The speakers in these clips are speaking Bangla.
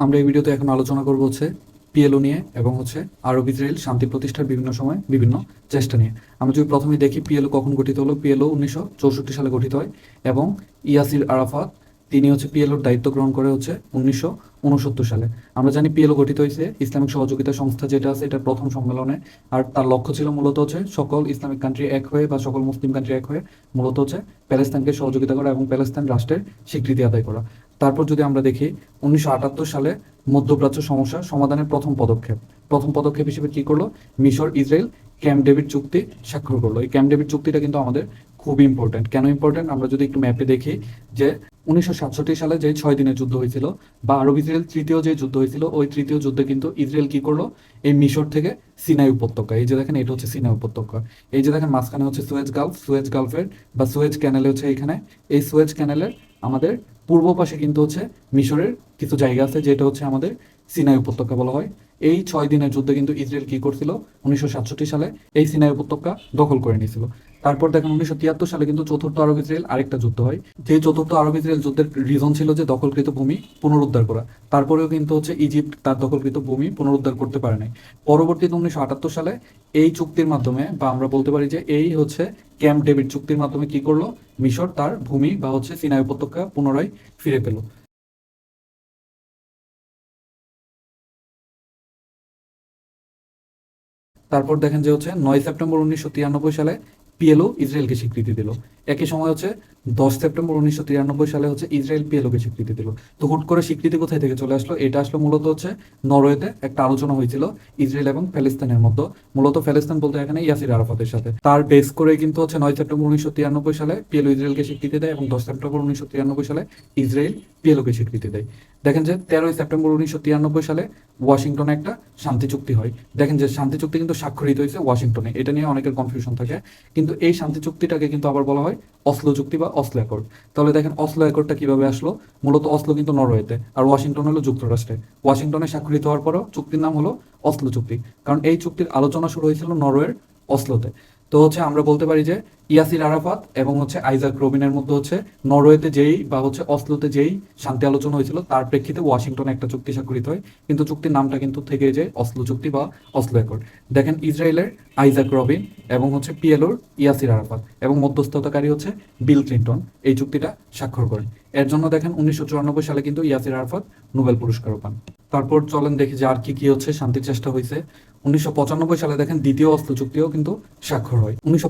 আমরা এই ভিডিওতে এখন আলোচনা করব হচ্ছে পিএলও নিয়ে এবং হচ্ছে আরব ইসরায়েল শান্তি প্রতিষ্ঠার বিভিন্ন সময় বিভিন্ন চেষ্টা নিয়ে। আমরা যদি প্রথমে দেখি পিএলও কখন গঠিত হলো, পিএলও উনিশশো চৌষট্টি সালে গঠিত হয় এবং ইয়াসির আরাফাত, তিনি হচ্ছে পিএলওর দায়িত্ব গ্রহণ করে হচ্ছে উনিশশো উনসত্তর সালে। আমরা জানি পিএলও গঠিত হয়েছে ইসলামিক সহযোগিতা সংস্থা যেটা আছে, এটা প্রথম সম্মেলনে। আর তার লক্ষ্য ছিল মূলত হচ্ছে সকল ইসলামিক কান্ট্রি এক হয়ে বা সকল মুসলিম কান্ট্রি এক হয়ে মূলত হচ্ছে প্যালেস্তানকে সহযোগিতা করা এবং প্যালেস্তান রাষ্ট্রের স্বীকৃতি আদায় করা। তারপর যদি আমরা দেখি উনিশশো আটাত্তর সালে মধ্যপ্রাচ্য সমস্যা সমাধানের প্রথম পদক্ষেপ। প্রথম পদক্ষেপ হিসেবে কি করল? মিশর, ইসরায়েল, ক্যাম্প ডেভিড চুক্তি স্বাক্ষর করল। এই ক্যাম্প ডেভিড চুক্তিটা কিন্তু আমাদের খুবই ইম্পর্টেন্ট কেন ইম্পর্টেন্ট আমরা যদি একটু ম্যাপে দেখি যে উনিশশো সাতষট্টি সালে যে ছয় দিনের যুদ্ধ হয়েছিল বা আরব ইসরায়েল তৃতীয় যে যুদ্ধ হয়েছিল, ওই তৃতীয় যুদ্ধে কিন্তু ইসরায়েল কি করল? এই মিশর থেকে সিনাই উপত্যকা। এই যে দেখেন, এটা হচ্ছে সিনাই উপত্যকা। এই যে দেখেন, মাঝখানে হচ্ছে সুয়েজ গালফ। সুয়েজ গালফের বা সুয়েজ ক্যানেল হচ্ছে এখানে। এই সুয়েজ ক্যানেলের আমাদের পূর্ব পাশে কিন্তু হচ্ছে মিশরের কিছু জায়গা আছে, যেটা হচ্ছে আমাদের সিনাই উপত্যকা বলা হয়। এই ছয় দিনের যুদ্ধে কিন্তু ইসরায়েল কি করছিল? উনিশশো সাতষট্টি সালে এই সিনাই উপত্যকা দখল করে নিয়েছিল। তারপর দেখেন উনিশশো তিয়াত্তর সালে কিন্তু চতুর্থ আরব ইসরায়েল আরেকটা যুদ্ধ হয়। যে চতুর্থ আরব ইসরায়েল যুদ্ধের রিজন ছিল যে দখলকৃত ভূমি পুনরুদ্ধার করা। তারপরেও কিন্তু হচ্ছে ইজিপ্ট তার দখলকৃত ভূমি পুনরুদ্ধার করতে পারে নাই। পরবর্তীতে উনিশশো আটাত্তর সালে এই চুক্তির মাধ্যমে বা আমরা বলতে পারি যে এই হচ্ছে ক্যাম্প ডেভিড চুক্তির মাধ্যমে কি করল? মিশর তার ভূমি বা হচ্ছে সিনাই উপত্যকা পুনরায় ফিরে পেল। তারপর দেখেন যে হচ্ছে নয় সেপ্টেম্বর উনিশশো তিরানব্বই সালে পিএলও ইসরায়েলকে স্বীকৃতি দিল। একই সময় হচ্ছে দশ সেপ্টেম্বর উনিশশো তিরানব্বই সালে হচ্ছে ইসরায়েল পিএলওকে স্বীকৃতি দিল। তো হুট করে স্বীকৃতি কোথায় থেকে চলে আসলো? এটা আসলো মূলত হচ্ছে নরওয়েতে একটা আলোচনা হয়েছিল ইসরায়েল এবং প্যালেস্তানের মধ্যে। মূলত প্যালেস্তান বলতে এখানে ইয়াসির আরাফাতের সাথে। তার বেস করে কিন্তু হচ্ছে নয় সেপ্টেম্বর উনিশশো তিরানব্বই সালে পিএলও ইসরায়েলকে স্বীকৃতি দেয় এবং দশ সেপ্টেম্বর উনিশশো তিরানব্বই সালে ইসরায়েল পিএলওকে স্বীকৃতি দেয়। দেখেন যে তেরোই সেপ্টেম্বর উনিশশো তিরানব্বই সালে ওয়াশিংটনে একটা শান্তি চুক্তি হয়। দেখেন যে শান্তি চুক্তি কিন্তু স্বাক্ষরিত হয়েছে ওয়াশিংটনে। এটা নিয়ে অনেকের কনফিউশন থাকে। কিন্তু এই শান্তি চুক্তিটাকে কিন্তু আবার বলা হয় অসলো চুক্তি বা অসলো অ্যাকর্ড তাহলে দেখেন অসলো অ্যাকর্ডটা কীভাবে আসলো? মূলত অসলো কিন্তু নরওয়েতে আর ওয়াশিংটন হলো যুক্তরাষ্ট্রে। ওয়াশিংটনে স্বাক্ষরিত হওয়ার পরও চুক্তির নাম হলো অসলো চুক্তি। কারণ এই চুক্তির আলোচনা শুরু হয়েছিল নরওয়ের অসলোতে। তো হচ্ছে আমরা বলতে পারি যে ইয়াসির আরাফাত এবং হচ্ছে আইজাক রবিনের মধ্যে হচ্ছে নরওয়েতে যেই বা হচ্ছে অসলোতে যেই শান্তি আলোচনা হয়েছিল, তার প্রেক্ষিতে ওয়াশিংটনে একটা চুক্তি স্বাক্ষরিত হয়। কিন্তু চুক্তির নামটা কিন্তু থেকে যায় অসলো চুক্তি বা অসলো অ্যাকর্ড দেখেন ইসরায়েলের আইজাক রবিন এবং হচ্ছে পিএলওর ইয়াসির আরাফাত এবং মধ্যস্থতাকারী হচ্ছে বিল ক্লিন্টন এই চুক্তিটা স্বাক্ষর করেন। এর জন্য দেখেন উনিশশো চুরানব্বই সালে কিন্তু ইয়াসির আরাফাত নোবেল পুরস্কারও পান। তারপর চলেন দেখি যে আর কি কি হচ্ছে, শান্তির চেষ্টা হয়েছে উনিশশো পঁচানব্বই সালে দেখেন দ্বিতীয় অস্ত্র চুক্তিও কিন্তু স্বাক্ষর হয়। উনিশশো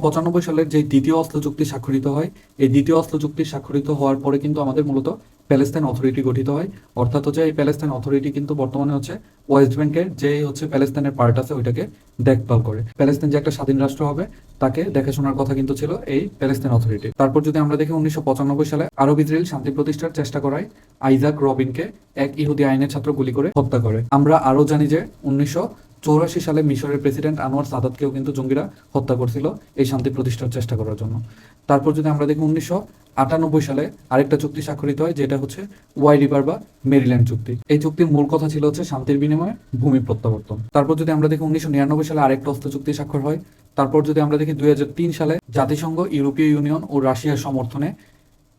সালের যে দ্বিতীয় অস্ত্র চুক্তি স্বাক্ষরিত হয়, এই দ্বিতীয় অস্ত্র চুক্তি স্বাক্ষরিত হওয়ার পরে কিন্তু আমাদের মূলত প্যালেস্তাইন অথরিটি গঠিত হয়। অর্থাৎ হচ্ছে এই প্যালেস্তাইন অথরিটি কিন্তু বর্তমানে হচ্ছে ওয়েস্ট ব্যাংকের যে হচ্ছে প্যালেস্তাইনের পার্ট আছে, ওইটাকে দেখভাল করে। প্যালেস্তাইন যে একটা স্বাধীন রাষ্ট্র হবে, তাকে দেখাশোনার কথা কিন্তু ছিল এই প্যালেস্তাইন অথরিটি। তারপর যদি আমরা দেখি উনিশশো পঁচানব্বই সালে আরব ইসরায়েল শান্তি প্রতিষ্ঠার চেষ্টা করায়, আইজাক রবিনকে এক ইহুদি আইনের ছাত্র গুলি করে হত্যা করে। আমরা আরও জানি যে উনিশশো চৌরাশি সালে মিশরের প্রেসিডেন্ট আনোয়ার সাদাতকেও কিন্তু জঙ্গিরা হত্যা করছিল এই শান্তি প্রতিষ্ঠার চেষ্টা করার জন্য। তারপর যদি আমরা দেখি উনিশশো আটানব্বই সালে আরেকটা চুক্তি স্বাক্ষরিত হয়, যেটা হচ্ছে ওয়াই রিভার বা মেরিল্যান্ড চুক্তি। এই চুক্তির মূল কথা ছিল হচ্ছে শান্তির বিনিময়ে ভূমি প্রত্যাবর্তন। তারপর যদি আমরা দেখি উনিশশো নিরানব্বই সালে আরেকটা অস্ত্র চুক্তি স্বাক্ষর হয়, তারপর যদি আমরা দেখি দুই হাজার তিন সালে জাতিসংঘ, ইউরোপীয় ইউনিয়ন ও রাশিয়ার সমর্থনে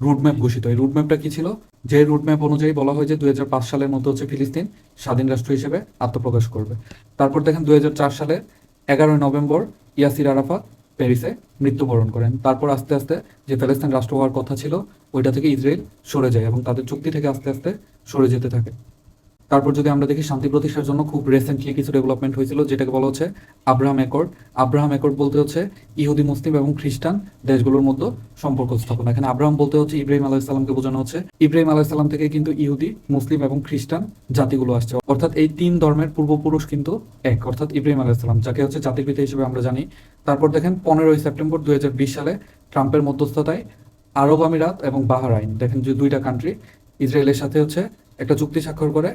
রুটম্যাপ ঘোষিত। এই রুটম্যাপটা কি ছিল? যে রুটম্যাপ অনুযায়ী বলা হয় যে দুই হাজার পাঁচ সালের মধ্যে হচ্ছে ফিলিস্তিন স্বাধীন রাষ্ট্র হিসেবে আত্মপ্রকাশ করবে। তারপর দেখেন দুই হাজার চার সালে এগারোই নভেম্বর ইয়াসির আরাফাত প্যারিসে মৃত্যুবরণ করেন। তারপর আস্তে আস্তে যে প্যালেস্তাইন রাষ্ট্র হওয়ার কথা ছিল, ওইটা থেকে ইসরায়েল সরে যায় এবং তাদের চুক্তি থেকে আস্তে আস্তে সরে যেতে থাকে। তারপর যদি আমরা দেখি শান্তি প্রতিষ্ঠার জন্য খুব রিসেন্টলি কিছু ডেভেলপমেন্ট হয়েছিল, যেটাকে বলা হচ্ছে আব্রাহাম একর্ড আব্রাহাম একর্ড বলতে হচ্ছে ইহুদি, মুসলিম এবং খ্রিস্টান দেশগুলোর মধ্যে সম্পর্ক স্থাপন। এখানে আব্রাহাম বলতে হচ্ছে ইব্রাহিম আলাইসাল্লামকে বোঝানো হচ্ছে। ইব্রাহিম আলাইসাল্লাম থেকে কিন্তু ইহুদি, মুসলিম এবং খ্রিস্টান জাতিগুলো আসছে। অর্থাৎ এই তিন ধর্মের পূর্বপুরুষ কিন্তু এক, অর্থাৎ ইব্রাহিম আলাইসাল্লাম যাকে হচ্ছে জাতির পিতা হিসেবে আমরা জানি। তারপর দেখেন, পনেরোই সেপ্টেম্বর দুই হাজার বিশ সালে ট্রাম্পের মধ্যস্থতায় আরব আমিরাত এবং বাহারাইন, দেখেন যে দুইটা কান্ট্রি ইসরায়েলের সাথে হচ্ছে একটা চুক্তি স্বাক্ষর করে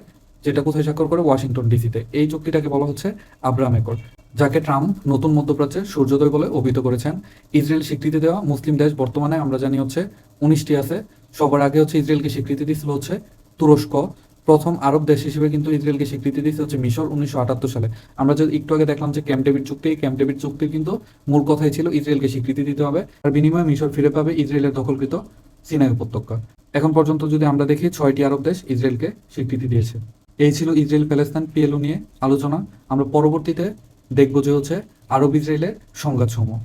যেটা কোথায় স্বাক্ষর করে? ওয়াশিংটন ডিসিতে এই চুক্তিটাকে বলা হচ্ছে আব্রাহাম একর্ড যাকে ট্রাম্প নতুন মধ্যপ্রাচ্যে সূর্যোদয় বলে অভিহিত করেছেন। ইসরায়েল স্বীকৃতি দেওয়া মুসলিম দেশ বর্তমানে, আমরা জানি হচ্ছে, উনিশটি আছে। সবার আগে হচ্ছে ইসরায়েলকে স্বীকৃতি দিয়েছিল হচ্ছে তুরস্ক। প্রথম আরব দেশ হিসেবে কিন্তু ইসরায়েলকে স্বীকৃতি দিয়েছে হচ্ছে মিশর উনিশশো আটাত্তর সালে। আমরা যদি একটু আগে দেখলাম যে ক্যাম্প ডেভিড চুক্তি, এই ক্যাম্প ডেভিড চুক্তির কিন্তু মূল কথাই ছিল ইসরায়েলকে স্বীকৃতি দিতে হবে। আর বিনিময়ে মিশর ফিরে পাবে ইসরায়েলের দখলকৃত সিনাই উপত্যকা। এখন পর্যন্ত যদি আমরা দেখি, ছয়টি আরব দেশ ইসরায়েলকে স্বীকৃতি দিয়েছে। এই ছিল ইসরায়েল প্যালেস্তান পিএলও নিয়ে আলোচনা। আমরা পরবর্তীতে দেখব যে হচ্ছে আরব ইসরায়েলের সংঘাতসমূহ।